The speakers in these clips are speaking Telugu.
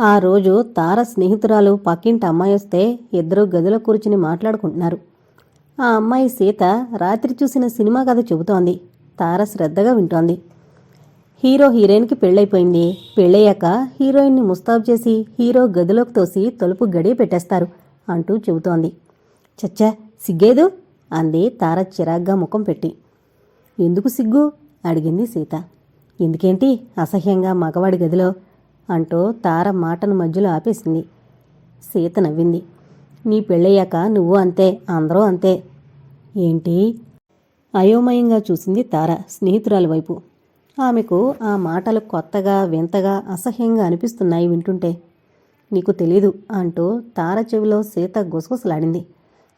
ఆ రోజు తార స్నేహితురాలు పక్కింటి అమ్మాయి వస్తే ఇద్దరు గదిలో కూర్చుని మాట్లాడుకుంటున్నారు. ఆ అమ్మాయి సీత రాత్రి చూసిన సినిమా కథ చెబుతోంది. తార శ్రద్ధగా వింటోంది. హీరో హీరోయిన్కి పెళ్ళైపోయింది. పెళ్ళయ్యాక హీరోయిన్ని ముస్తాబు చేసి హీరో గదిలోకి తోసి తలుపు గడియ పెట్టేస్తారు అంటూ చెబుతోంది. చచ్చా సిగ్గేదు? అంది తార చిరాగ్గా ముఖం పెట్టి. ఎందుకు సిగ్గు? అడిగింది సీత. ఎందుకేంటి? అసహ్యంగా మగవాడి గదిలో అంటూ తార మాటను మధ్యలో ఆపేసింది. సీత నవ్వింది. నీ పెళ్ళయ్యాక నువ్వు అంతే అందరూ అంతే. ఏంటి? అయోమయంగా చూసింది తార స్నేహితురాలి వైపు. ఆమెకు ఆ మాటలు కొత్తగా వింతగా అసహ్యంగా అనిపిస్తున్నాయి వింటుంటే. నీకు తెలీదు అంటూ తార చెవిలో సీత గుసగుసలాడింది.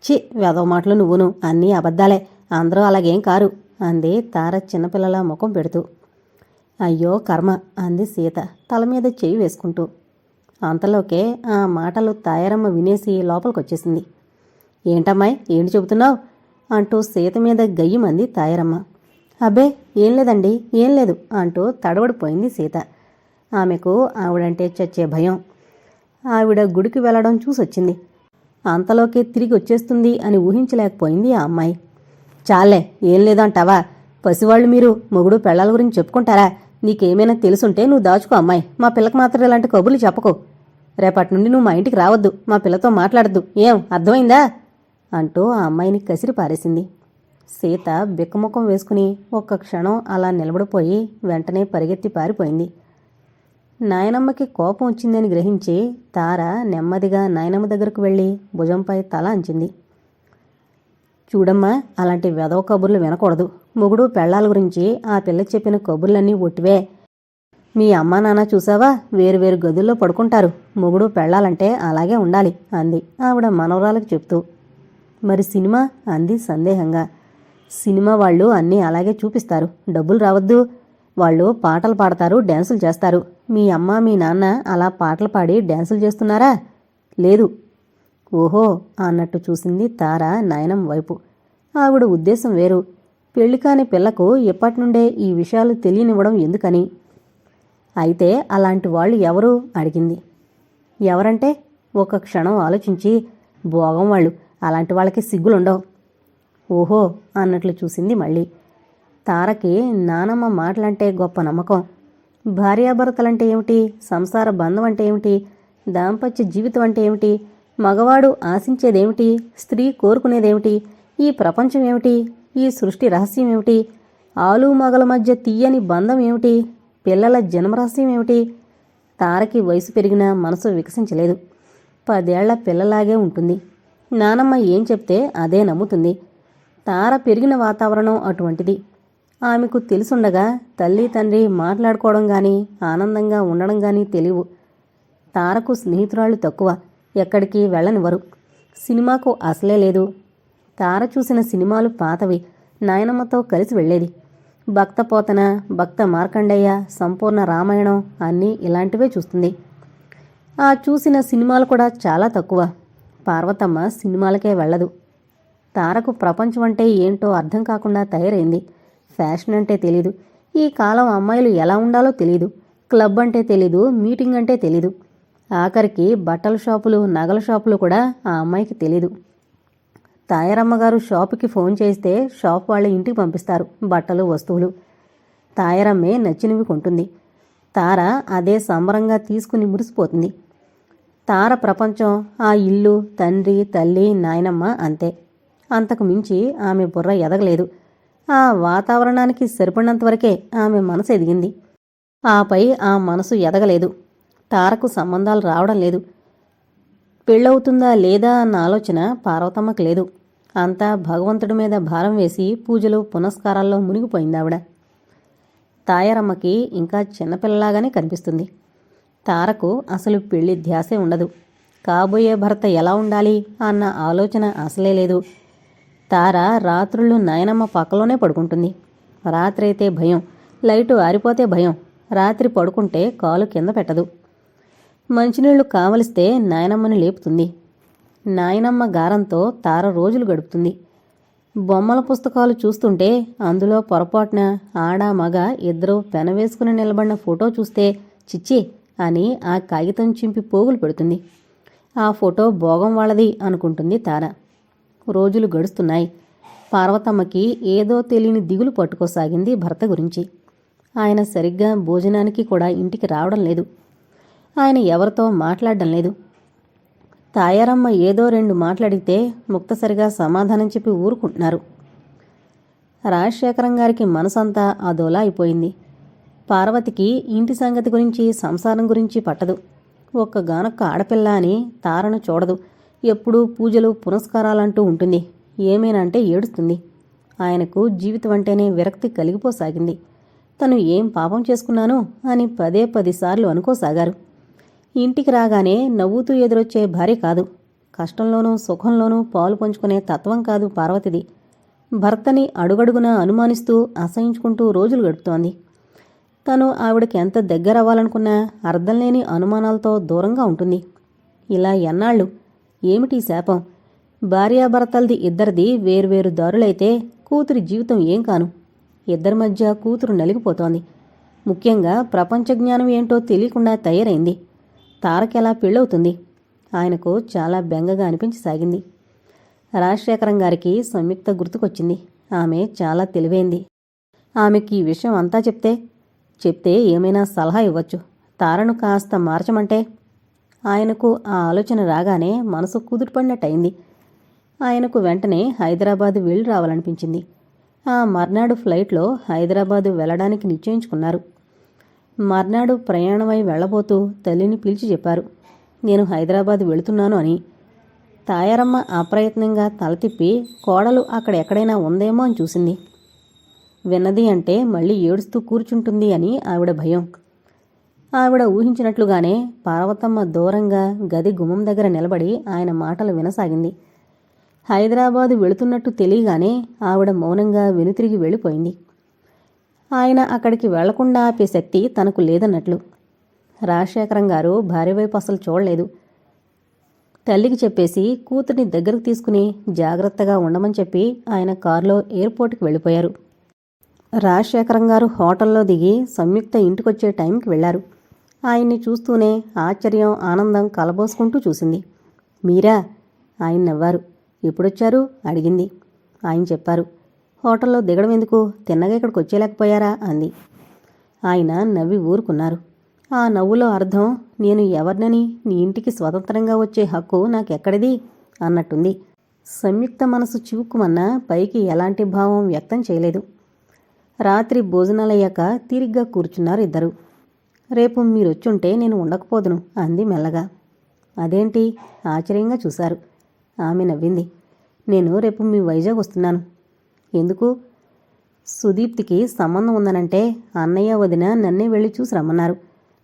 చి వెదవ మాటలు నువ్వును. అన్నీ అబద్ధాలే. అందరూ అలాగేం కారు అంది తార చిన్నపిల్లల ముఖం పెడుతూ. అయ్యో కర్మ అంది సీత తల మీద చేయి వేసుకుంటూ. అంతలోకే ఆ మాటలు తాయారమ్మ వినేసి లోపలికొచ్చేసింది. ఏంటమ్మాయి ఏంటి చెబుతున్నావు? అంటూ సీత మీద గయ్యమంది తాయారమ్మ. అబ్బే ఏం లేదండి ఏం లేదు అంటూ తడబడిపోయింది సీత. ఆమెకు ఆవిడంటే చచ్చే భయం. ఆవిడ గుడికి వెళ్ళడం చూసొచ్చింది. అంతలోకే తిరిగి వచ్చేస్తుంది అని ఊహించలేకపోయింది ఆ అమ్మాయి. చాలే ఏం లేదంటావా? పసివాళ్ళు మీరు మొగుడు పెళ్ళాల గురించి చెప్పుకుంటారా? నీకేమైనా తెలుసుంటే నువ్వు దాచుకో అమ్మాయి. మా పిల్లకి మాత్రం ఇలాంటి కబుర్లు చెప్పకు. రేపటి నుండి నువ్వు మా ఇంటికి రావద్దు. మా పిల్లతో మాట్లాడద్దు. ఏం? అర్థమైందా? అంటూ ఆ అమ్మాయిని కసిరి పారేసింది. సీత బిక్కముఖం వేసుకుని ఒక్క క్షణం అలా నిలబడిపోయి వెంటనే పరిగెత్తి పారిపోయింది. నాయనమ్మకి కోపం వచ్చిందని గ్రహించి తార నెమ్మదిగా నాయనమ్మ దగ్గరకు వెళ్ళి భుజంపై తల అంచింది. చూడమ్మా అలాంటి వెధవ కబుర్లు వినకూడదు. మొగుడు పెళ్ళాల గురించి ఆ పిల్ల చెప్పిన కబుర్లన్నీ ఒట్టివే. మీ అమ్మా నాన్న చూసావా? వేరువేరు గదుల్లో పడుకుంటారు. మొగుడు పెళ్ళాలంటే అలాగే ఉండాలి అంది ఆవిడ మనవరాలకు చెప్తూ. మరి సినిమా? అంది సందేహంగా. సినిమా వాళ్ళు అన్నీ అలాగే చూపిస్తారు. డబ్బులు రావద్దు. వాళ్ళు పాటలు పాడతారు డ్యాన్సులు చేస్తారు. మీ అమ్మ మీ నాన్న అలా పాటలు పాడి డ్యాన్సులు చేస్తున్నారా? లేదు. ఓహో అన్నట్టు చూసింది తార నయనం వైపు. ఆవిడ ఉద్దేశం వేరు. పెళ్ళి కాని పిల్లకు ఎప్పటి నుండే ఈ విషయాలు తెలియనివ్వడం ఎందుకని? అయితే అలాంటి వాళ్ళు ఎవరు? అడిగింది. ఎవరంటే? ఒక క్షణం ఆలోచించి భోగం వాళ్ళు. అలాంటి వాళ్ళకి సిగ్గులుండవు. ఓహో అన్నట్లు చూసింది మళ్ళీ. తారకి నానమ్మ మాటలంటే గొప్ప నమ్మకం. భార్యాభర్తలంటే ఏమిటి? సంసార బంధం అంటే ఏమిటి? దాంపత్య జీవితం అంటే ఏమిటి? మగవాడు ఆశించేదేమిటి? స్త్రీ కోరుకునేదేమిటి? ఈ ప్రపంచం ఏమిటి? ఈ సృష్టి రహస్యం ఏమిటి? ఆలు మగల మధ్య తీయని బంధం ఏమిటి? పిల్లల జన్మరహస్యం ఏమిటి? తారకి వయసు పెరిగినా మనసు వికసించలేదు. పదేళ్ళ పిల్లలాగే ఉంటుంది. నానమ్మ ఏం చెప్తే అదే నమ్ముతుంది. తార పెరిగిన వాతావరణం అటువంటిది. ఆమెకు తెలుసుండగా తల్లి తండ్రి మాట్లాడుకోవడం కానీ ఆనందంగా ఉండడం కానీ తెలియవు. తారకు స్నేహితురాళ్ళు తక్కువ. ఎక్కడికి వెళ్ళనివ్వరు. సినిమాకు అసలే లేదు. తార చూసిన సినిమాలు పాతవి. నాయనమ్మతో కలిసి వెళ్ళేది. భక్త పోతన భక్త మార్కండయ్య సంపూర్ణ రామాయణం అన్నీ ఇలాంటివే చూస్తుంది. ఆ చూసిన సినిమాలు కూడా చాలా తక్కువ. పార్వతమ్మ సినిమాలకే వెళ్ళదు. తారకు ప్రపంచం అంటే ఏంటో అర్థం కాకుండా తయారైంది. ఫ్యాషన్ అంటే తెలీదు. ఈ కాలం అమ్మాయిలు ఎలా ఉండాలో తెలీదు. క్లబ్ అంటే తెలీదు. మీటింగ్ అంటే తెలీదు. ఆఖరికి బట్టల షాపులు నగల షాపులు కూడా ఆ అమ్మాయికి తెలీదు. తాయారమ్మగారు షాపుకి ఫోన్ చేస్తే షాప్ వాళ్ళ ఇంటికి పంపిస్తారు బట్టలు వస్తువులు. తాయారమ్మే నచ్చినవి కొంటుంది. తార అదే సంబరంగా తీసుకుని మురిసిపోతుంది. తార ప్రపంచం ఆ ఇల్లు తండ్రి తల్లి నాయనమ్మ అంతే. అంతకు మించి ఆమె బుర్ర ఎదగలేదు. ఆ వాతావరణానికి సరిపడినంతవరకే ఆమె మనసు ఎదిగింది. ఆపై ఆ మనసు ఎదగలేదు. తారకు సంబంధాలు రావడం లేదు. పెళ్ళవుతుందా లేదా అన్న ఆలోచన పార్వతమ్మకు లేదు. అంతా భగవంతుడి మీద భారం వేసి పూజలు పునస్కారాల్లో మునిగిపోయింది ఆవిడ. తాయారమ్మకి ఇంకా చిన్నపిల్లలాగానే కనిపిస్తుంది. తారకు అసలు పెళ్ళి ధ్యాసే ఉండదు. కాబోయే భర్త ఎలా ఉండాలి అన్న ఆలోచన అసలే లేదు. తార రాత్రుళ్ళు నాయనమ్మ పక్కలోనే పడుకుంటుంది. రాత్రైతే భయం లైటు ఆరిపోతే భయం. రాత్రి పడుకుంటే కాలు కింద పెట్టదు. మంచినీళ్ళు కావలిస్తే నాయనమ్మని లేపుతుంది. నాయనమ్మ గారంతో తార రోజులు గడుపుతుంది. బొమ్మల పుస్తకాలు చూస్తుంటే అందులో పొరపాటున ఆడ మగ ఇద్దరు పెనవేసుకుని నిలబడిన ఫోటో చూస్తే చిచ్చి అని ఆ కాగితం చింపి పోగులు పెడుతుంది. ఆ ఫోటో భోగం వాళ్ళది అనుకుంటుంది తార. రోజులు గడుస్తున్నాయి. పార్వతమ్మకి ఏదో తెలియని దిగులు పట్టుకోసాగింది భర్త గురించి. ఆయన సరిగ్గా భోజనానికి కూడా ఇంటికి రావడం లేదు. ఆయన ఎవరితో మాట్లాడడం లేదు. తాయారమ్మ ఏదో రెండు మాట్లాడితే ముక్తసరిగా సమాధానం చెప్పి ఊరుకుంటున్నారు. రాజశేఖరం గారికి మనసంతా అదోలా అయిపోయింది. పార్వతికి ఇంటి సంగతి గురించి సంసారం గురించి పట్టదు. ఒక్కగానొక్క ఆడపిల్ల అని తారను చూడదు. ఎప్పుడూ పూజలు పునస్కారాలంటూ ఉంటుంది. ఏమేనంటే ఏడుస్తుంది. ఆయనకు జీవితం అంటేనే విరక్తి కలిగిపోసాగింది. తను ఏం పాపం చేసుకున్నాను అని పదే పదిసార్లు అనుకోసాగారు. ఇంటికి రాగానే నవ్వుతూ ఎదురొచ్చే భార్య కాదు. కష్టంలోనూ సుఖంలోనూ పాలు పంచుకునే తత్వం కాదు పార్వతిది. భర్తని అడుగడుగునా అనుమానిస్తూ అసహించుకుంటూ రోజులు గడుపుతోంది. తను ఆవిడకి ఎంత దగ్గర అవ్వాలనుకున్నా అర్థం లేని అనుమానాలతో దూరంగా ఉంటుంది. ఇలా ఎన్నాళ్ళు? ఏమిటి శాపం? భార్యాభర్తలది ఇద్దరిది వేర్వేరు దారులైతే కూతురి జీవితం ఏం కాను? ఇద్దరి మధ్య కూతురు నలిగిపోతోంది. ముఖ్యంగా ప్రపంచ జ్ఞానం ఏంటో తెలియకుండా తయారైంది. తారకెలా పెళ్ళవుతుంది? ఆయనకు చాలా బెంగగా అనిపించసాగింది రాజశేఖరం గారికి సంయుక్త గుర్తుకొచ్చింది. ఆమె చాలా తెలివైంది. ఆమెకి ఈ విషయం అంతా చెప్తే? చెప్తే ఏమైనా సలహా ఇవ్వచ్చు? తారను కాస్త మార్చమంటే? ఆయనకు ఆ ఆలోచన రాగానే మనసు కుదుటపడినట్టయింది. ఆయనకు వెంటనే హైదరాబాద్ వెళ్ళి రావాలనిపించింది. ఆ మర్నాడు ఫ్లైట్లో హైదరాబాదు వెళ్ళడానికి నిశ్చయించుకున్నారు. మర్నాడు ప్రయాణమై వెళ్ళబోతూ తల్లిని పిలిచి చెప్పారు. నేను హైదరాబాద్ వెళుతున్నాను అని. తాయారమ్మ అప్రయత్నంగా తల తిప్పి కోడలు అక్కడ ఎక్కడైనా ఉందేమో అని చూసింది. విన్నది అంటే మళ్ళీ ఏడుస్తూ కూర్చుంటుంది అని ఆవిడ భయం. ఆవిడ ఊహించినట్లుగానే పార్వతమ్మ దూరంగా గది గుమ్మం దగ్గర నిలబడి ఆయన మాటలు వినసాగింది. హైదరాబాదు వెళుతున్నట్టు తెలియగానే ఆవిడ మౌనంగా వెనుతిరిగి వెళ్ళిపోయింది. ఆయన అక్కడికి వెళ్ళకుండా ఆపే శక్తి తనకు లేదన్నట్లు. రాజశేఖరం గారు భార్య వైపు అసలు చూడలేదు. తల్లికి చెప్పేసి కూతుర్ని దగ్గరకు తీసుకుని జాగ్రత్తగా ఉండమని చెప్పి ఆయన కారులో ఎయిర్పోర్ట్కి వెళ్ళిపోయారు. రాజశేఖరం గారు హోటల్లో దిగి సంయుక్త ఇంటికొచ్చే టైంకి వెళ్ళారు. ఆయన్ని చూస్తూనే ఆశ్చర్యం ఆనందం కలబోసుకుంటూ చూసింది. మీరా? ఆయన నవ్వారు. ఎప్పుడొచ్చారు? అడిగింది. ఆయన చెప్పారు. హోటల్లో దిగడం ఎందుకు? తిన్నగా ఇక్కడికి వచ్చేయలేకపోయారా? అంది. ఆయన నవ్వి ఊరుకున్నారు. ఆ నవ్వులో అర్థం నేను ఎవరినని నీ ఇంటికి స్వతంత్రంగా వచ్చే హక్కు నాకెక్కడిది? అన్నట్టుంది. సంయుక్త మనసు చివుక్కుమన్నా పైకి ఎలాంటి భావం వ్యక్తం చేయలేదు. రాత్రి భోజనాలయ్యాక తీరిగ్గా కూర్చున్నారు ఇద్దరు. రేపు మీరొచ్చుంటే నేను ఉండకపోదును అంది మెల్లగా. అదేంటి? ఆశ్చర్యంగా చూశారు. ఆమె నవ్వింది. నేను రేపు మీ వైజాగ్ వస్తున్నాను. ఎందుకు? సుదీప్తికి సంబంధం ఉందనంటే అన్నయ్య వదిన నన్నే వెళ్ళి చూసి రమ్మన్నారు.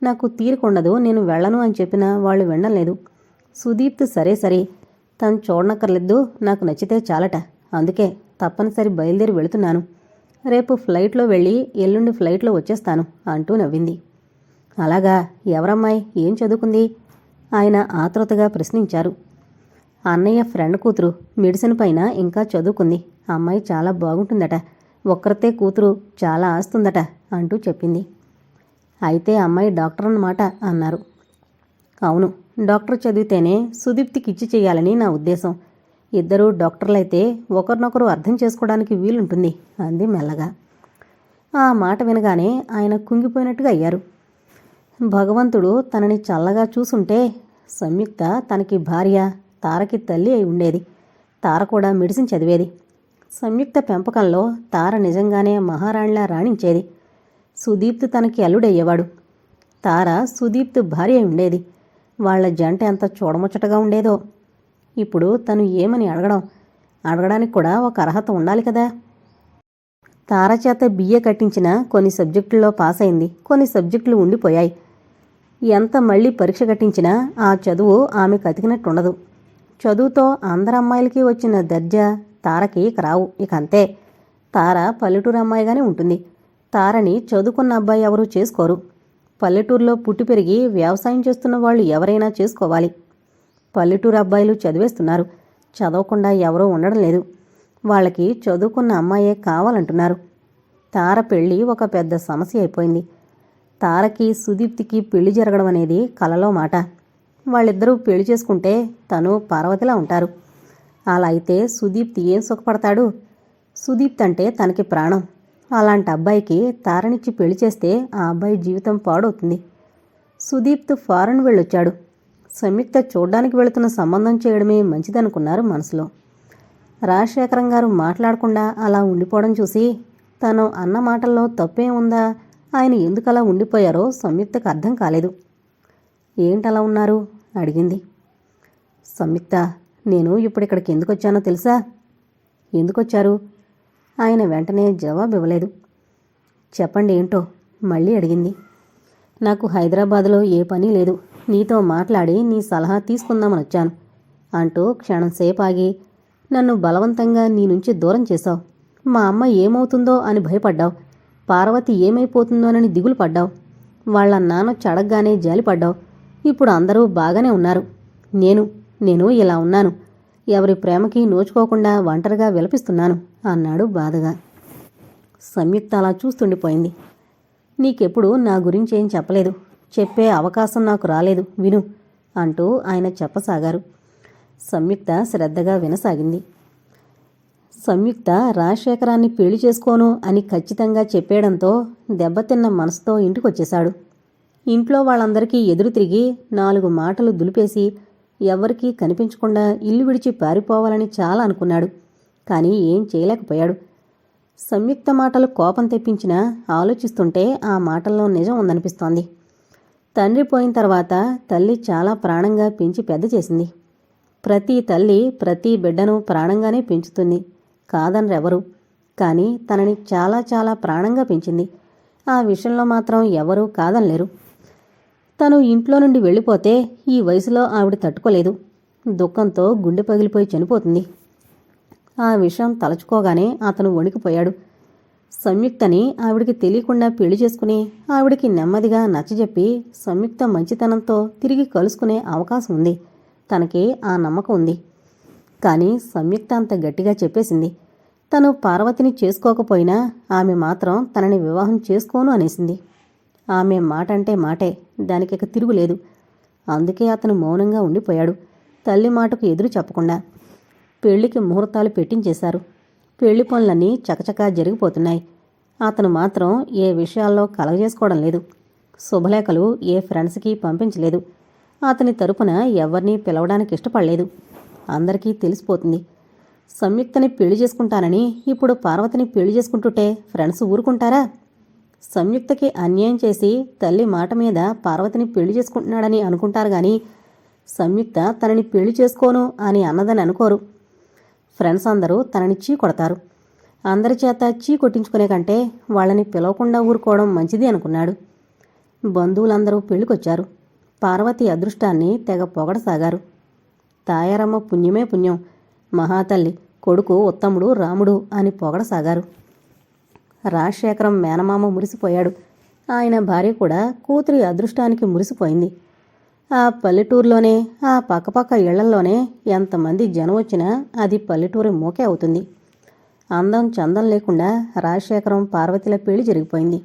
నాకు తీరుకుండదు నేను వెళ్ళను అని చెప్పినా వాళ్ళు వినలేదు. సుదీప్తి సరే సరే తను చూడనక్కర్లేదు నాకు నచ్చితే చాలట. అందుకే తప్పనిసరి బయలుదేరి వెళుతున్నాను. రేపు ఫ్లైట్లో వెళ్ళి ఎల్లుండి ఫ్లైట్లో వచ్చేస్తాను అంటూ నవ్వింది. అలాగా ఎవరమ్మాయి? ఏం చదువుకుంది? ఆయన ఆతృతగా ప్రశ్నించారు. అన్నయ్య ఫ్రెండ్ కూతురు మెడిసిన్ పైన ఇంకా చదువుకుంది. అమ్మాయి చాలా బాగుంటుందట. ఒక్కరితే కూతురు చాలా ఆస్తుందట అంటూ చెప్పింది. అయితే అమ్మాయి డాక్టర్ అన్నమాట అన్నారు. అవును డాక్టర్ చదివితేనే సుదీప్తికి ఇచ్చి చేయాలని నా ఉద్దేశం. ఇద్దరూ డాక్టర్లైతే ఒకరినొకరు అర్థం చేసుకోవడానికి వీలుంటుంది అంది మెల్లగా. ఆ మాట వినగానే ఆయన కుంగిపోయినట్టుగా అయ్యారు. భగవంతుడు తనని చల్లగా చూసుంటే సంయుక్త తనకి భార్య తారకి తల్లి అయి ఉండేది. తార కూడా మెడిసిన్ చదివేది. సంయుక్త పెంపకంలో తార నిజంగానే మహారాణిలా రాణించేది. సుదీప్త్ తనకి అల్లుడయ్యేవాడు. తార సుదీప్త్ భార్య అయి ఉండేది. వాళ్ళ జంట ఎంత చూడముచ్చటగా ఉండేదో. ఇప్పుడు తను ఏమని అడగడం? అడగడానికి కూడా ఒక అర్హత ఉండాలి కదా. తార చేత బిఏ కట్టించిన కొన్ని సబ్జెక్టుల్లో పాస్ అయింది. కొన్ని సబ్జెక్టులు ఉండిపోయాయి. ఎంత మళ్ళీ పరీక్ష కట్టించినా ఆ చదువు ఆమెకు అతికినట్టుండదు చదువుతో అందరు అమ్మాయిలకి వచ్చిన దర్జా తారకి ఇక రావు. ఇక అంతే. తార పల్లెటూరు అమ్మాయిగానే ఉంటుంది. తారని చదువుకున్న అబ్బాయి ఎవరూ చేసుకోరు. పల్లెటూరులో పుట్టి పెరిగి వ్యవసాయం చేస్తున్న వాళ్ళు ఎవరైనా చేసుకోవాలి. పల్లెటూరు అబ్బాయిలు చదివేస్తున్నారు. చదవకుండా ఎవరూ ఉండడం లేదు. వాళ్ళకి చదువుకున్న అమ్మాయే కావాలంటున్నారు. తార పెళ్ళి ఒక పెద్ద సమస్య అయిపోయింది. తారకి సుదీప్తికి పెళ్ళి జరగడం అనేది కలలో మాట. వాళ్ళిద్దరూ పెళ్ళి చేసుకుంటే తను పార్వతిలా ఉంటారు. అలా అయితే సుదీప్తి ఏం సుఖపడతాడు? సుదీప్తి అంటే తనకి ప్రాణం. అలాంటి అబ్బాయికి తారనిచ్చి పెళ్ళి చేస్తే ఆ అబ్బాయి జీవితం పాడవుతుంది. సుదీప్త్ ఫారెన్ వెళ్ళొచ్చాడు. సంయుక్త చూడ్డానికి వెళుతున్న సంబంధం చేయడమే మంచిదనుకున్నారు మనసులో. రాజశేఖరం గారు మాట్లాడకుండా అలా ఉండిపోవడం చూసి తను అన్న మాటల్లో తప్పే ఉందా? ఆయన ఎందుకు అలా ఉండిపోయారో సంయుక్తకు అర్థం కాలేదు. ఏంటలా ఉన్నారు? అడిగింది. సంయుక్త నేను ఇప్పుడు ఇక్కడికి ఎందుకు వచ్చానో తెలుసా? ఎందుకు వచ్చారు? ఆయన వెంటనే జవాబు ఇవ్వలేదు. చెప్పండి ఏంటో మళ్ళీ అడిగింది. నాకు హైదరాబాద్లో ఏ పని లేదు. నీతో మాట్లాడి నీ సలహా తీసుకుందామని వచ్చాను. అంటూ క్షణం సేపు ఆగి నన్ను బలవంతంగా నీ నుంచి దూరం చేశావు. మా అమ్మ ఏమవుతుందో అని భయపడ్డావు. పార్వతి ఏమైపోతుందోనని దిగులు పడ్డావు. వాళ్ళ నాన్న చడగ్గానే జాలిపడ్డావు. ఇప్పుడు అందరూ బాగానే ఉన్నారు. నేను నేను ఇలా ఉన్నాను. ఎవరి ప్రేమకి నోచుకోకుండా ఒంటరిగా విలపిస్తున్నాను అన్నాడు బాధగా. సంయుక్త అలా చూస్తుండిపోయింది. నీకెప్పుడు నా గురించి ఏం చెప్పలేదు. చెప్పే అవకాశం నాకు రాలేదు. విను అంటూ ఆయన చెప్పసాగారు. సంయుక్త శ్రద్ధగా వినసాగింది. సంయుక్త రాజశేఖరాన్ని పెళ్ళి చేసుకోను అని ఖచ్చితంగా చెప్పేయడంతో దెబ్బతిన్న మనసుతో ఇంటికొచ్చేశాడు. ఇంట్లో వాళ్ళందరికీ ఎదురు తిరిగి నాలుగు మాటలు దులిపేసి ఎవ్వరికీ కనిపించకుండా ఇల్లు విడిచి పారిపోవాలని చాలా అనుకున్నాడు. కానీ ఏం చేయలేకపోయాడు. సంయుక్త మాటలు కోపం తెప్పించినా ఆలోచిస్తుంటే ఆ మాటల్లో నిజం ఉందనిపిస్తోంది. తండ్రి పోయిన తర్వాత తల్లి చాలా ప్రాణంగా పెంచి పెద్ద చేసింది. ప్రతి తల్లి ప్రతి బిడ్డను ప్రాణంగానే పెంచుతుంది. కాదనరెవరు. కానీ తనని చాలా చాలా ప్రాణంగా పెంచింది. ఆ విషయంలో మాత్రం ఎవరూ కాదనలేరు. తను ఇంట్లో నుండి వెళ్ళిపోతే ఈ వయసులో ఆవిడ తట్టుకోలేదు. దుఃఖంతో గుండె పగిలిపోయి చనిపోతుంది. ఆ విషయం తలచుకోగానే అతను వణికిపోయాడు. సంయుక్తని ఆవిడికి తెలియకుండా పెళ్ళి చేసుకుని ఆవిడికి నెమ్మదిగా నచ్చజెప్పి సంయుక్త మంచితనంతో తిరిగి కలుసుకునే అవకాశం ఉంది. తనకి ఆ నమ్మకం ఉంది. కానీ సంయుక్త అంత గట్టిగా చెప్పేసింది. తను పార్వతిని చేసుకోకపోయినా ఆమె మాత్రం తనని వివాహం చేసుకోను అనేసింది. ఆమె మాట అంటే మాటే దానికిక తిరుగులేదు. అందుకే అతను మౌనంగా ఉండిపోయాడు. తల్లి మాటకు ఎదురు చెప్పకుండా పెళ్ళికి ముహూర్తాలు పెట్టించేశారు. పెళ్ళి పనులన్నీ చకచకా జరిగిపోతున్నాయి. అతను మాత్రం ఏ విషయాల్లో కలగజేసుకోవడం లేదు. శుభలేఖలు ఏ ఫ్రెండ్స్కి పంపించలేదు. అతని తరపున ఎవరినీ పిలవడానికి ఇష్టపడలేదు. అందరికీ తెలిసిపోతుంది. సంయుక్తని పెళ్ళి చేసుకుంటానని ఇప్పుడు పార్వతిని పెళ్ళి చేసుకుంటుంటే ఫ్రెండ్స్ ఊరుకుంటారా? సంయుక్తకి అన్యాయం చేసి తల్లి మాట మీద పార్వతిని పెళ్ళి చేసుకుంటున్నాడని అనుకుంటారు గాని సంయుక్త తనని పెళ్ళి చేసుకోను అని అన్నదని అనుకోరు. ఫ్రెండ్స్ అందరూ తనని చీ కొడతారు. అందరి చేత చీ కొట్టించుకునే కంటే వాళ్ళని పిలవకుండా ఊరుకోవడం మంచిది అనుకున్నాడు. బంధువులందరూ పెళ్ళికొచ్చారు పార్వతి అదృష్టాన్ని తెగ పొగడసాగారు. తాయారమ్మ పుణ్యమే పుణ్యం. మహాతల్లి కొడుకు ఉత్తముడు రాముడు అని పొగడసాగారు. రాజశేఖరం మేనమామ మురిసిపోయాడు. ఆయన భార్య కూడా కూతురి అదృష్టానికి మురిసిపోయింది. ఆ పల్లెటూరులోనే ఆ పక్కపక్క ఇళ్ళలోనే ఎంతమంది జనం వచ్చినా అది పల్లెటూరి మూకే అవుతుంది. అందం చందం లేకుండా రాజశేఖరం పార్వతిల పెళ్ళి జరిగిపోయింది.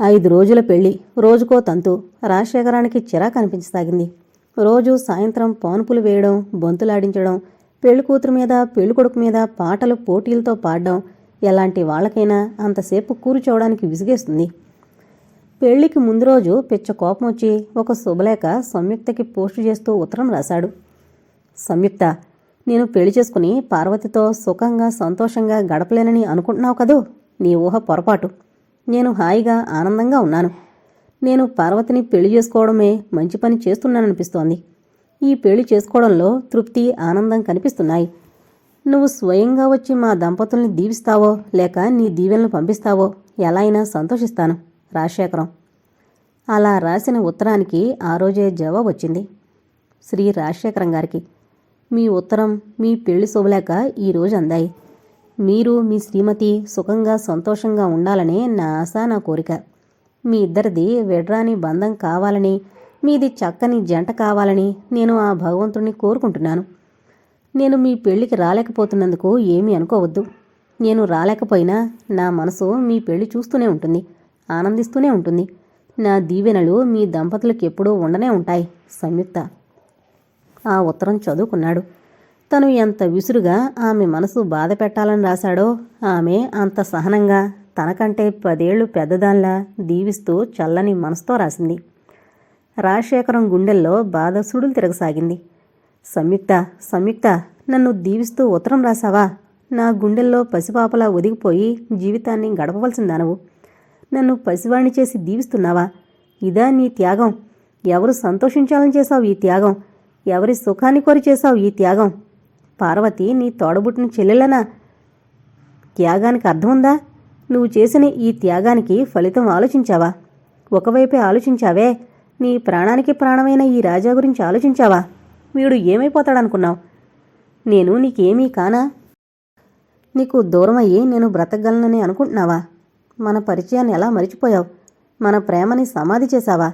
ఐదు రోజుల పెళ్ళి రోజుకో తంతు రాజశేఖరానికి చిరాకు అనిపించసాగింది. రోజు సాయంత్రం పానుపులు వేయడం బొంతులాడించడం పెళ్ళి కూతురు మీద పెళ్ళి కొడుకు మీద పాటలు పోటీలతో పాడడం ఎలాంటి వాళ్ళకైనా అంతసేపు కూర్చోవడానికి విసిగేస్తుంది. పెళ్ళికి ముందు రోజు పిచ్చ కోపం వచ్చి ఒక శుభలేఖ సంయుక్తకి పోస్టు చేస్తూ ఉత్తరం రాశాడు. సంయుక్త నేను పెళ్ళి చేసుకుని పార్వతితో సుఖంగా సంతోషంగా గడపలేనని అనుకుంటున్నావు కదూ? నీ ఊహ పొరపాటు. నేను హాయిగా ఆనందంగా ఉన్నాను. నేను పార్వతిని పెళ్ళి చేసుకోవడమే మంచి పని చేస్తున్నాననిపిస్తోంది. ఈ పెళ్ళి చేసుకోవడంలో తృప్తి ఆనందం కనిపిస్తున్నాయి. నువ్వు స్వయంగా వచ్చి మా దంపతుల్ని దీవిస్తావో లేక నీ దీవెనలు పంపిస్తావో ఎలా అయినా సంతోషిస్తాను రాజశేఖరం. అలా రాసిన ఉత్తరానికి ఆ రోజే జవాబు వచ్చింది. శ్రీ రాజశేఖరం గారికి మీ ఉత్తరం మీ పెళ్ళి శుభలేక ఈరోజు అందాయి. మీరు మీ శ్రీమతి సుఖంగా సంతోషంగా ఉండాలనే నా ఆశ నా కోరిక. మీ ఇద్దరిది విడ్రాని బంధం కావాలని మీది చక్కని జంట కావాలని నేను ఆ భగవంతుణ్ణి కోరుకుంటున్నాను. నేను మీ పెళ్ళికి రాలేకపోతున్నందుకు ఏమీ అనుకోవద్దు. నేను రాలేకపోయినా నా మనసు మీ పెళ్ళి చూస్తూనే ఉంటుంది ఆనందిస్తూనే ఉంటుంది. నా దీవెనలు మీ దంపతులకు ఎప్పుడూ ఉండనే ఉంటాయి సంయుక్త. ఆ ఉత్తరం చదువుకున్నాడు. తను ఎంత విసురుగా ఆమె మనసు బాధ పెట్టాలని రాశాడో ఆమె అంత సహనంగా తనకంటే పదేళ్ళు పెద్దదాన్లా దీవిస్తూ చల్లని మనసుతో రాసింది. రాజశేఖరం గుండెల్లో బాధ సుడులు తిరగసాగింది. సంయుక్త సంయుక్త నన్ను దీవిస్తూ ఉత్తరం రాసావా నా గుండెల్లో పసిపాపలా ఒదిగిపోయి జీవితాన్ని గడపవలసిందానవు. నన్ను పసివాణి చేసి దీవిస్తున్నావా? ఇదా నీ త్యాగం. ఎవరు సంతోషించాలని చేశావు ఈ త్యాగం? ఎవరి సుఖాన్ని కోరి చేశావు ఈ త్యాగం? పార్వతి నీ తోడబుట్టిన చెల్లెలనా త్యాగానికి అర్థం ఉందా నువ్వు చేసిన ఈ త్యాగానికి ఫలితం ఆలోచించావా? ఒకవైపే ఆలోచించావే? నీ ప్రాణానికి ప్రాణమైన ఈ రాజా గురించి ఆలోచించావా? వీడు ఏమైపోతాడనుకున్నావు? నేను నీకేమీ కానా? నీకు దూరమయ్యి నేను బ్రతకగలనని అనుకుంటున్నావా? మన పరిచయాన్ని ఎలా మరిచిపోయావు? మన ప్రేమని సమాధి చేశావా?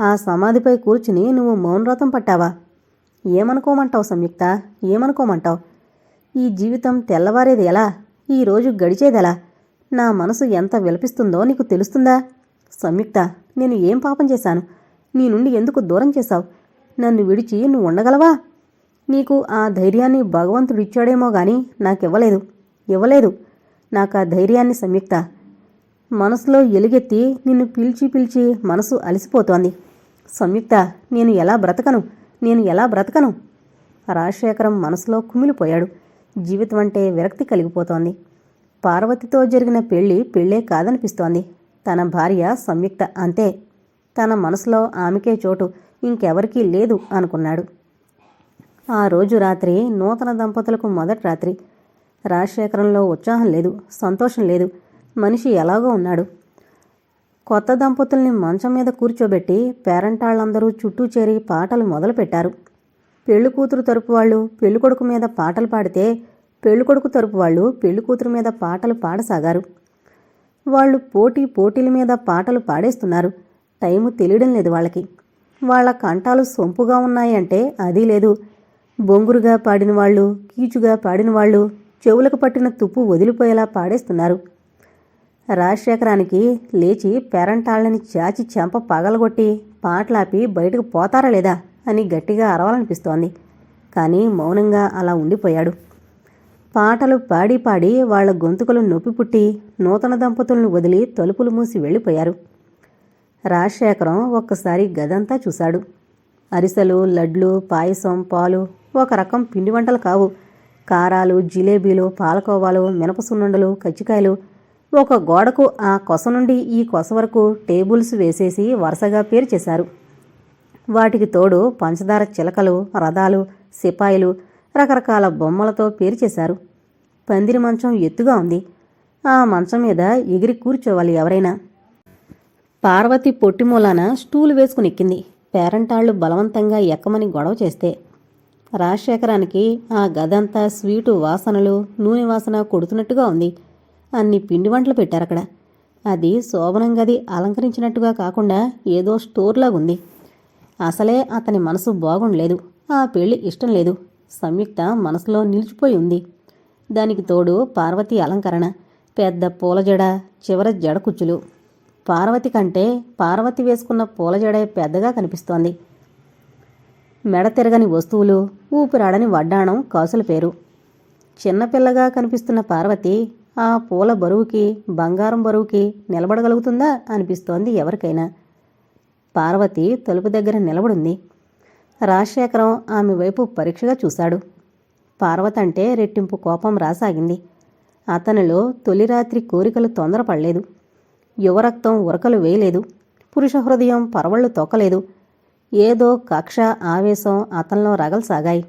ఆ సమాధిపై కూర్చుని నువ్వు మౌనవ్రతం పట్టావా? ఏమనుకోమంటావు సంయుక్త? ఏమనుకోమంటావు? ఈ జీవితం తెల్లవారేది ఎలా? ఈ రోజు గడిచేదెలా? నా మనసు ఎంత విలపిస్తుందో నీకు తెలుస్తుందా? సంయుక్త నేను ఏం పాపం చేశాను? నీ నుండి ఎందుకు దూరం చేశావు? నన్ను విడిచి నువ్వు ఉండగలవా? నీకు ఆ ధైర్యాన్ని భగవంతుడు ఇచ్చాడేమో గాని నాకివ్వలేదు. ఇవ్వలేదు. నాకు ఆ ధైర్యాన్ని సంయుక్త. మనసులో ఎలుగెత్తి నిన్ను పిలిచి పిలిచి మనసు అలసిపోతోంది. సంయుక్త నేను ఎలా బ్రతకను? నేను ఎలా బ్రతకను? రాజశేఖరం మనసులో కుమిలిపోయాడు. జీవితం అంటే విరక్తి కలిగిపోతోంది. పార్వతితో జరిగిన పెళ్ళి పెళ్ళే కాదనిపిస్తోంది. తన భార్య సంయుక్త అంతే. తన మనసులో ఆమెకే చోటు. ఇంకెవరికీ లేదు అనుకున్నాడు. ఆ రోజు రాత్రి నూతన దంపతులకు మొదటి రాత్రి. రాజశేఖరంలో ఉత్సాహం లేదు సంతోషం లేదు. మనిషి ఎలాగో ఉన్నాడు. కొత్త దంపతుల్ని మంచం మీద కూర్చోబెట్టి పేరంటాళ్ళందరూ చుట్టూ చేరి పాటలు మొదలుపెట్టారు. పెళ్ళి కూతురు తరపు వాళ్ళు పెళ్ళికొడుకు మీద పాటలు పాడితే పెళ్ళికొడుకు తరపు వాళ్ళు పెళ్ళి కూతురు మీద పాటలు పాడసాగారు. వాళ్ళు పోటీ పోటీల మీద పాటలు పాడేస్తున్నారు. టైము తెలియడం లేదు వాళ్ళకి. వాళ్ళ కంఠాలు సొంపుగా ఉన్నాయంటే అది లేదు. బొంగురుగా పాడిన వాళ్ళు కీచుగా పాడిన వాళ్ళు చెవులకు పట్టిన తుప్పు వదిలిపోయేలా పాడేస్తున్నారు. రాజశేఖరానికి లేచి పేరంటాళ్ళని చాచి చెంప పగలగొట్టి పాటలాపి బయటకు పోతారా లేదా అని గట్టిగా అరవాలనిపిస్తోంది. కానీ మౌనంగా అలా ఉండిపోయాడు. పాటలు పాడి పాడి వాళ్ళ గొంతుకలు నొప్పి పుట్టి నూతన దంపతులను వదిలి తలుపులు మూసి వెళ్ళిపోయారు. రాజశేఖరం ఒక్కసారి గదంతా చూశాడు. అరిసెలు లడ్లు పాయసం పాలు ఒక రకం పిండి వంటలు కావు. కారాలు జిలేబీలు పాలకోవాలు మినపసున్నుండలు కజ్జికాయలు. ఒక గోడకు ఆ కొస నుండి ఈ కొస వరకు టేబుల్స్ వేసేసి వరుసగా పేరు చేశారు. వాటికి తోడు పంచదార చిలకలు రథాలు సిపాయిలు రకరకాల బొమ్మలతో పేరు చేశారు. పందిరి మంచం ఎత్తుగా ఉంది. ఆ మంచం మీద ఎగిరి కూర్చోవాలి ఎవరైనా. పార్వతి పొట్టి మూలాన స్టూలు వేసుకుని ఎక్కింది. పేరంటాళ్ళు బలవంతంగా ఎక్కమని గొడవ చేస్తే రాజశేఖరానికి ఆ గదంతా స్వీటు వాసనలు నూనె వాసన కొడుతున్నట్టుగా ఉంది. అన్ని పిండి వంటలు పెట్టారక్కడ అది శోభనం గది అలంకరించినట్టుగా కాకుండా ఏదో స్టోర్లాగుంది అసలే అతని మనసు బాగుండలేదు. ఆ పెళ్ళి ఇష్టం లేదు. సంయుక్త మనసులో నిలిచిపోయి ఉంది. దానికి తోడు పార్వతి అలంకరణ పెద్ద పూల జడ చివర జడ కుచ్చులు పార్వతి కంటే పార్వతి వేసుకున్న పూల జడే పెద్దగా కనిపిస్తోంది. మెడ తిరగని వస్తువులు ఊపిరాడని వడ్డాణం కాసుల పేరు. చిన్నపిల్లగా కనిపిస్తున్న పార్వతి ఆ పూల బరువుకి బంగారం బరువుకి నిలబడగలుగుతుందా అనిపిస్తోంది ఎవరికైనా. పార్వతి తలుపు దగ్గర నిలబడింది. రాజశేఖరం ఆమె వైపు పరీక్షగా చూశాడు. పార్వతి అంటే రెట్టింపు కోపం రాసాగింది. అతనిలో తొలి రాత్రి కోరికలు తొందరపడలేదు. యువరక్తం ఉరకలు వేయలేదు. పురుష హృదయం పరవళ్ళు తొక్కలేదు ఏదో కక్ష ఆవేశం అతనిలో రగలసాగాయి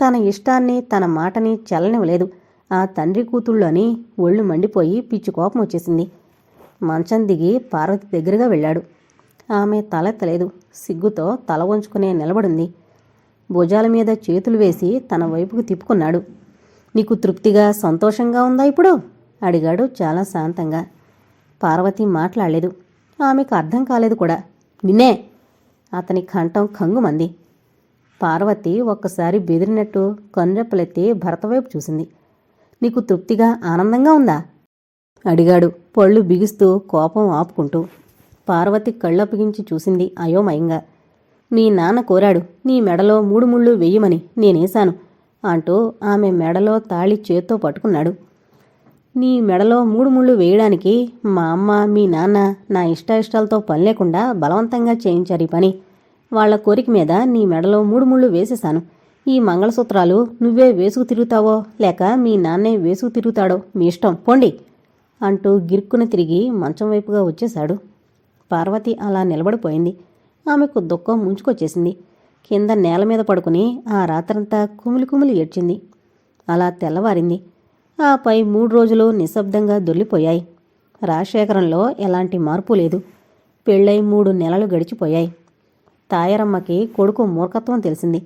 తన ఇష్టాన్ని తన మాటని చల్లనివ్వలేదు ఆ తండ్రి కూతుళ్ళని ఒళ్ళు మండిపోయి పిచ్చి కోపం వచ్చేసింది. మంచం దిగి పార్వతి దగ్గరగా వెళ్ళాడు. ఆమె తలెత్తలేదు సిగ్గుతో తల వంచుకునే నిలబడింది. భుజాల మీద చేతులు వేసి తన వైపుకు తిప్పుకున్నాడు. నీకు తృప్తిగా సంతోషంగా ఉందా ఇప్పుడు? అడిగాడు చాలా శాంతంగా. పార్వతి మాట్లాడలేదు. ఆమెకు అర్థం కాలేదు కూడా. నిన్నే. అతని కంఠం కంగుమంది. పార్వతి ఒక్కసారి బెదిరినట్టు కన్రెప్పలెత్తి భరతవైపు చూసింది. నీకు తృప్తిగా ఆనందంగా ఉందా? అడిగాడు పళ్ళు బిగిస్తూ కోపం ఆపుకుంటూ. పార్వతి కళ్ళప్పగించి చూసింది అయోమయంగా. మీ నాన్న కోరాడు నీ మెడలో మూడు ముళ్ళు వెయ్యమని నేనేశాను అంటూ ఆమె మెడలో తాళి చేత్తో పట్టుకున్నాడు. నీ మెడలో మూడు ముళ్ళు వేయడానికి మా అమ్మ మీ నాన్న నా ఇష్టాయిష్టాలతో పని లేకుండా బలవంతంగా చేయించారు ఈ పని. వాళ్ళ కోరిక మీద నీ మెడలో మూడు ముళ్ళు వేసేశాను. ఈ మంగళసూత్రాలు నువ్వే వేసుకు తిరుగుతావో లేక మీ నాన్నే వేసుకు తిరుగుతాడో మీ ఇష్టం. పోండి అంటూ గిరుక్కున తిరిగి మంచం వైపుగా వచ్చేశాడు. పార్వతి అలా నిలబడిపోయింది. ఆమెకు దుఃఖం ముంచుకొచ్చేసింది. కింద నేల మీద పడుకుని ఆ రాత్రంతా కుమిలి కుమిలి ఏడ్చింది. అలా తెల్లవారింది. ఆపై మూడు రోజులు నిశ్శబ్దంగా దొర్లిపోయాయి. రాజశేఖరంలో ఎలాంటి మార్పు లేదు. పెళ్ళై మూడు నెలలు గడిచిపోయాయి. తాయరమ్మకి కొడుకు మూర్ఖత్వం తెలిసింది.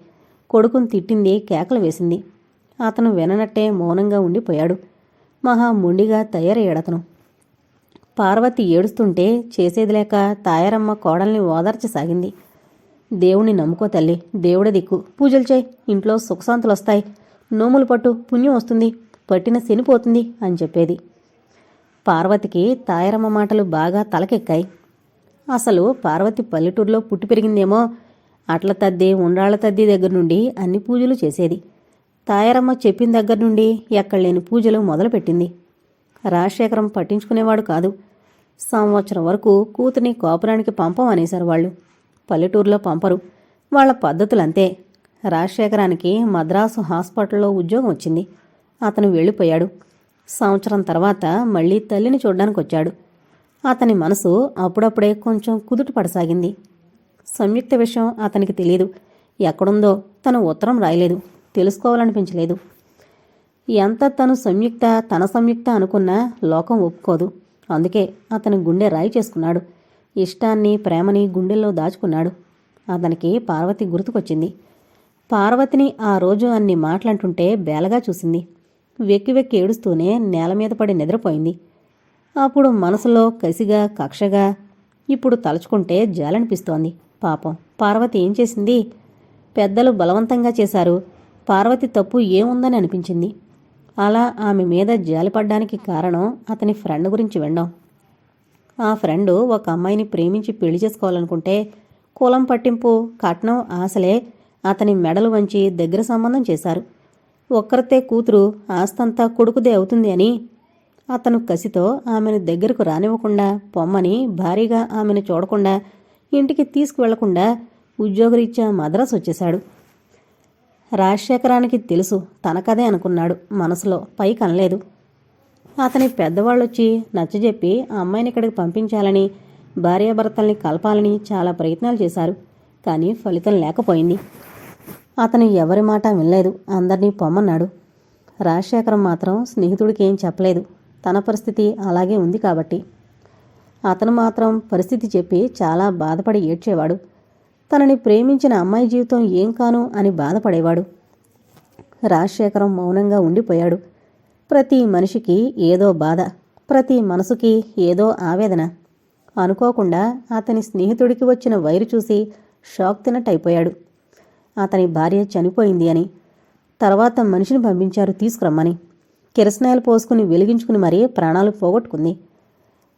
కొడుకును తిట్టింది కేకలు వేసింది. అతను విననట్టే మౌనంగా ఉండిపోయాడు. మహా మొండిగా తయారయ్యాడతను పార్వతి ఏడుస్తుంటే చేసేది లేక తాయారమ్మ కోడల్ని ఓదార్చసాగింది. దేవుణ్ణి నమ్ముకో తల్లి దేవుడ దిక్కు. పూజలు చేయి ఇంట్లో సుఖశాంతులు వస్తాయి నోములు పట్టు పుణ్యం వస్తుంది. పట్టిన శనిపోతుంది అని చెప్పేది. పార్వతికి తాయారమ్మ మాటలు బాగా తలకెక్కాయి. అసలు పార్వతి పల్లెటూరులో పుట్టి పెరిగిందేమో అట్ల తద్ది ఉండ్రాళ్ళ తద్ది దగ్గర నుండి అన్ని పూజలు చేసేది. తాయారమ్మ చెప్పిన దగ్గర నుండి ఎక్కడలేని పూజలు మొదలుపెట్టింది. రాజశేఖరం పట్టించుకునేవాడు కాదు. సంవత్సరం వరకు కూతుర్ని కోపురానికి పంపం అనేశారు వాళ్ళు. పల్లెటూరులో పంపరు. వాళ్ళ పద్ధతులంతే. రాజశేఖరానికి మద్రాసు హాస్పిటల్లో ఉద్యోగం వచ్చింది. అతను వెళ్ళిపోయాడు. సంవత్సరం తర్వాత మళ్ళీ తల్లిని చూడ్డానికి వచ్చాడు అతని మనసు అప్పుడప్పుడే కొంచెం కుదుట పడసాగింది. సంయుక్త విషయం అతనికి తెలియదు ఎక్కడుందో తను ఉత్తరం రాయలేదు. తెలుసుకోవాలనిపించలేదు. ఎంత తను సంయుక్త తన సంయుక్త అనుకున్నా లోకం ఒప్పుకోదు. అందుకే అతని గుండె రాయి చేసుకున్నాడు. ఇష్టాన్ని ప్రేమని గుండెల్లో దాచుకున్నాడు. అతనికి పార్వతి గుర్తుకొచ్చింది. పార్వతిని ఆ రోజు అన్ని మాట్లాడుతుంటే బేలగా చూసింది. వెక్కి వెక్కి ఏడుస్తూనే నేల మీద పడి నిద్రపోయింది. అప్పుడు మనసులో కసిగా కక్షగా ఇప్పుడు తలుచుకుంటే జాలనిపిస్తోంది. పాపం. పార్వతి ఏం చేసింది? పెద్దలు బలవంతంగా చేశారు. పార్వతి తప్పు ఏముందని అనిపించింది. అలా ఆమె మీద జాలిపడ్డానికి కారణం అతని ఫ్రెండ్ గురించి వినడం. ఆ ఫ్రెండు ఒక అమ్మాయిని ప్రేమించి పెళ్ళి చేసుకోవాలనుకుంటే కులం పట్టింపు కట్నం ఆశలే అతని మెడలు వంచి దగ్గర సంబంధం చేశారు. ఒక్కరితే కూతురు ఆస్తంతా కొడుకుదే అవుతుంది అని అతను కసితో ఆమెను దగ్గరకు రానివ్వకుండా పొమ్మని భారీగా ఆమెను చూడకుండా ఇంటికి తీసుకువెళ్ళకుండా ఉద్యోగరీత్యా మద్రాసు వచ్చేశాడు. రాజశేఖరానికి తెలుసు తనకదే అనుకున్నాడు మనసులో పై కనలేదు అతని పెద్దవాళ్ళొచ్చి నచ్చజెప్పి అమ్మాయిని ఇక్కడికి పంపించాలని భార్యాభర్తల్ని కలపాలని చాలా ప్రయత్నాలు చేశారు కానీ ఫలితం లేకపోయింది. అతను ఎవరి మాట వినలేదు. అందరినీ పొమ్మన్నాడు. రాజశేఖరం మాత్రం స్నేహితుడికి ఏం చెప్పలేదు. తన పరిస్థితి అలాగే ఉంది కాబట్టి. అతను మాత్రం పరిస్థితి చెప్పి చాలా బాధపడి ఏడ్చేవాడు. తనని ప్రేమించిన అమ్మాయి జీవితం ఏం కాను అని బాధపడేవాడు. రాజశేఖరం మౌనంగా ఉండిపోయాడు. ప్రతి మనిషికి ఏదో బాధ ప్రతి మనసుకి ఏదో ఆవేదన. అనుకోకుండా అతని స్నేహితుడికి వచ్చిన వైరు చూసి షాక్ తినట్టయిపోయాడు అతని భార్య చనిపోయింది అని. తర్వాత మనిషిని పంపించారు తీసుకురమ్మని. కిరసనాయలు పోసుకుని వెలిగించుకుని మరీ ప్రాణాలు పోగొట్టుకుంది.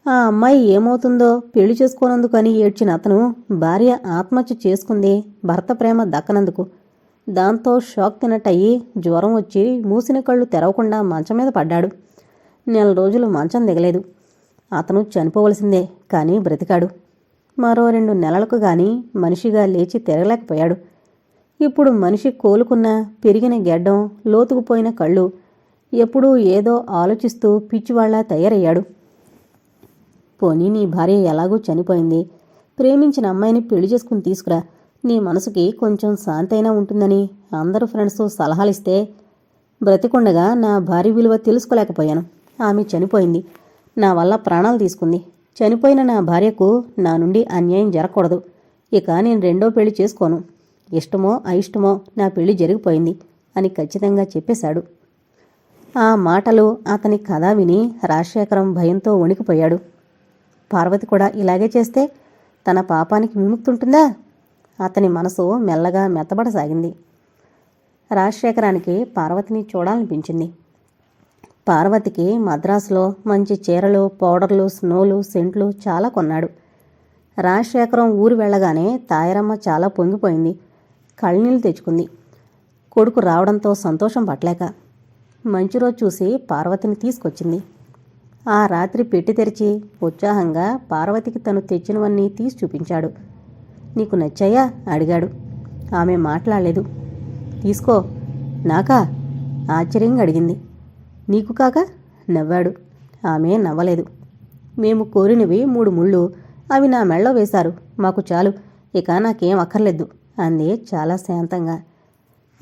ఆ అమ్మాయి ఏమవుతుందో పెళ్ళి చేసుకోనందుకని ఏడ్చిన అతను భార్య ఆత్మహత్య చేసుకుంది భర్త ప్రేమ దక్కనందుకు. దాంతో షాక్ తినట్టయి జ్వరం వచ్చి మూసిన కళ్ళు తెరవకుండా మంచం మీద పడ్డాడు. నెల రోజులు మంచం దిగలేదు. అతను చనిపోవలసిందే కానీ బ్రతికాడు. మరో రెండు నెలలకు గాని మనిషిగా లేచి తిరగలేకపోయాడు. ఇప్పుడు మనిషి కోలుకున్న పెరిగిన గెడ్డం లోతుకుపోయిన కళ్ళు ఎప్పుడూ ఏదో ఆలోచిస్తూ పిచ్చివాళ్ళా తయారయ్యాడు. పోనీ నీ భార్య ఎలాగూ చనిపోయింది? ప్రేమించిన అమ్మాయిని పెళ్ళి చేసుకుని తీసుకురా. నీ మనసుకి కొంచెం శాంతైనా ఉంటుందని అందరూ ఫ్రెండ్స్ సలహాలిస్తే బ్రతికుండగా నా భార్య విలువ తెలుసుకోలేకపోయాను. ఆమె చనిపోయింది. నా వల్ల ప్రాణాలు తీసుకుంది. చనిపోయిన నా భార్యకు నా నుండి అన్యాయం జరగకూడదు. ఇక నేను రెండో పెళ్ళి చేసుకోను. ఇష్టమో అయిష్టమో నా పెళ్ళి జరిగిపోయింది అని ఖచ్చితంగా చెప్పేశాడు. ఆ మాటలు అతని కథ విని రాజశేఖరం భయంతో వణికిపోయాడు. పార్వతి కూడా ఇలాగే చేస్తే తన పాపానికి విముక్తుంటుందా? అతని మనసు మెల్లగా మెత్తబడసాగింది. రాజశేఖరానికి పార్వతిని చూడాలనిపించింది. పార్వతికి మద్రాసులో మంచి చీరలు పౌడర్లు స్నోలు సెంట్లు చాలా కొన్నాడు. రాజశేఖరం ఊరు వెళ్ళగానే తాయరమ్మ చాలా పొంగిపోయింది. కళ్ళనీళ్ళు తెచ్చుకుంది. కొడుకు రావడంతో సంతోషం పట్టలేక మంచి రోజు చూసి పార్వతిని తీసుకొచ్చింది. ఆ రాత్రి పెట్టి తెరిచి ఉత్సాహంగా పార్వతికి తను తెచ్చినవన్నీ తీసి చూపించాడు. నీకు నచ్చాయా? అడిగాడు. ఆమె మాట్లాడలేదు. తీసుకో. నాకా? ఆశ్చర్యంగా అడిగింది. నీకు కాక? నవ్వాడు. ఆమె నవ్వలేదు. మేము కోరినవి మూడు ముళ్ళు. అవి నా మెళ్ళో వేశారు. మాకు చాలు. ఇక నాకేం అక్కర్లేదు. అంది చాలా శాంతంగా.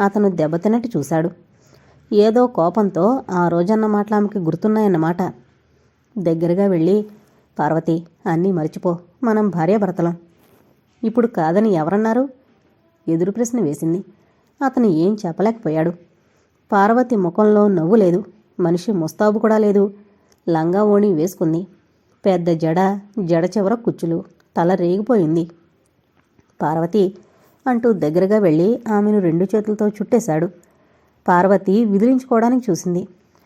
అతను దెబ్బతిన్నట్టు చూశాడు. ఏదో కోపంతో ఆ రోజన్న మాటలు ఆమెకి గుర్తున్నాయన్నమాట. దగ్గరగా వెళ్ళి పార్వతి అన్నీ మర్చిపో. మనం భార్యాభర్తలం. ఇప్పుడు కాదని ఎవరన్నారు? ఎదురు ప్రశ్న వేసింది. అతను ఏం చెప్పలేకపోయాడు. పార్వతి ముఖంలో నవ్వు లేదు. మనిషి ముస్తాబు కూడా లేదు. లంగా ఓణి వేసుకుంది. పెద్ద జడ జడ చివర కుచ్చులు తల రేగిపోయింది. పార్వతి అంటూ దగ్గరగా వెళ్ళి ఆమెను రెండు చేతులతో చుట్టేశాడు. పార్వతి విదిలించుకోవడానికి చూసింది.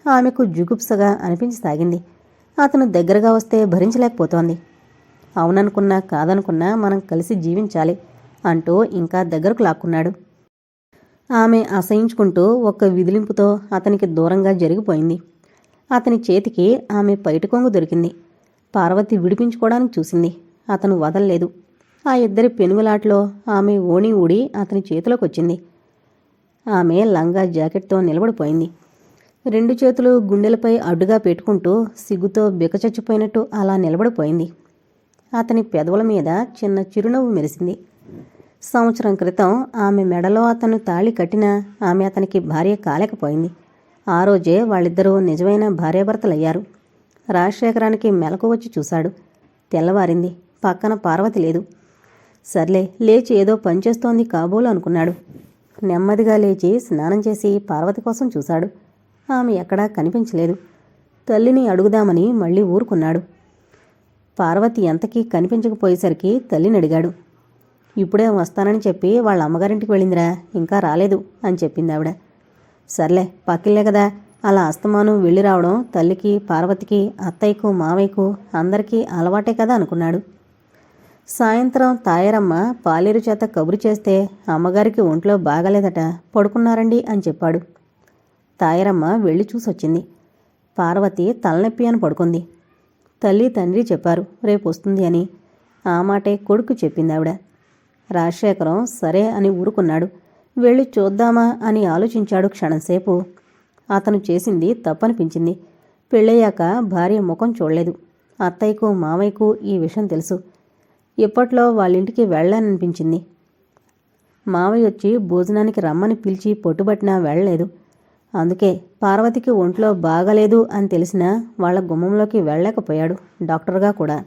ఆమెకు జుగుప్సగా అనిపించసాగింది అతను దగ్గరగా వస్తే భరించలేకపోతోంది. అవుననుకున్నా కాదనుకున్నా మనం కలిసి జీవించాలి అంటూ ఇంకా దగ్గరకు లాక్కున్నాడు. ఆమె అసహించుకుంటూ ఒక్క విదిలింపుతో అతనికి దూరంగా జరిగిపోయింది. అతని చేతికి ఆమె పైటి కొంగు దొరికింది. పార్వతి విడిపించుకోవడానికి చూసింది. అతను వదల్లేదు. ఆ ఇద్దరి పెనుగులాట్లో ఆమె ఓణి ఊడి అతని చేతిలోకి వచ్చింది ఆమె లంగా జాకెట్తో నిలబడిపోయింది. రెండు చేతులు గుండెలపై అడ్డుగా పెట్టుకుంటూ సిగ్గుతో బికచచ్చిపోయినట్టు అలా నిలబడిపోయింది. అతని పెదవుల మీద చిన్న చిరునవ్వు మెరిసింది. సంవత్సరం క్రితం ఆమె మెడలో అతను తాళి కట్టినా ఆమె అతనికి భార్య కాలేకపోయింది. ఆ రోజే వాళ్ళిద్దరూ నిజమైన భార్యాభర్తలయ్యారు. రాజశేఖరానికి మెలకు వచ్చి చూశాడు. తెల్లవారింది. పక్కన పార్వతి లేదు. సర్లే లేచి ఏదో పనిచేస్తోంది కాబోలు అనుకున్నాడు నెమ్మదిగా లేచి స్నానం చేసి పార్వతి కోసం చూశాడు. ఆమె ఎక్కడా కనిపించలేదు. తల్లిని అడుగుదామని మళ్ళీ ఊరుకున్నాడు. పార్వతి ఎంతకీ కనిపించకపోయేసరికి తల్లిని అడిగాడు. ఇప్పుడే వస్తానని చెప్పి వాళ్ళ అమ్మగారింటికి వెళ్ళిందిరా ఇంకా రాలేదు అని చెప్పింది ఆవిడ. సర్లే పక్కిల్లే కదా అలా అస్తమానం వెళ్ళి రావడం తల్లికి పార్వతికి అత్తయ్యకు మావయ్యకు అందరికీ అలవాటే కదా అనుకున్నాడు. సాయంత్రం తాయారమ్మ పాలేరు చేత కబురు చేస్తే అమ్మగారికి ఒంట్లో బాగలేదట పడుకున్నారండి అని చెప్పాడు. తాయారమ్మ వెళ్ళి చూసొచ్చింది. పార్వతి తలనొప్పి అని పడుకుంది. తల్లి తండ్రి చెప్పారు రేపు వస్తుంది అని. ఆ మాటే కొడుకు చెప్పింది ఆవిడ. రాజశేఖరం సరే అని ఊరుకున్నాడు. వెళ్ళి చూద్దామా అని ఆలోచించాడు క్షణంసేపు. అతను చేసింది తప్పనిపించింది. పెళ్ళయ్యాక భార్య ముఖం చూడలేదు. అత్తయ్యకు మామయ్యకు ఈ విషయం తెలుసు. ఇప్పట్లో వాళ్ళింటికి వెళ్ళాలనిపించింది. మావయ్య వచ్చి భోజనానికి రమ్మని పిలిచి పొట్టుబట్టినా వెళ్ళలేదు. అందుకే పార్వతికి ఒంట్లో బాగలేదు అని తెలిసినా వాళ్ళ గుమ్మంలోకి వెళ్ళలేకపోయాడు డాక్టర్గా కూడా.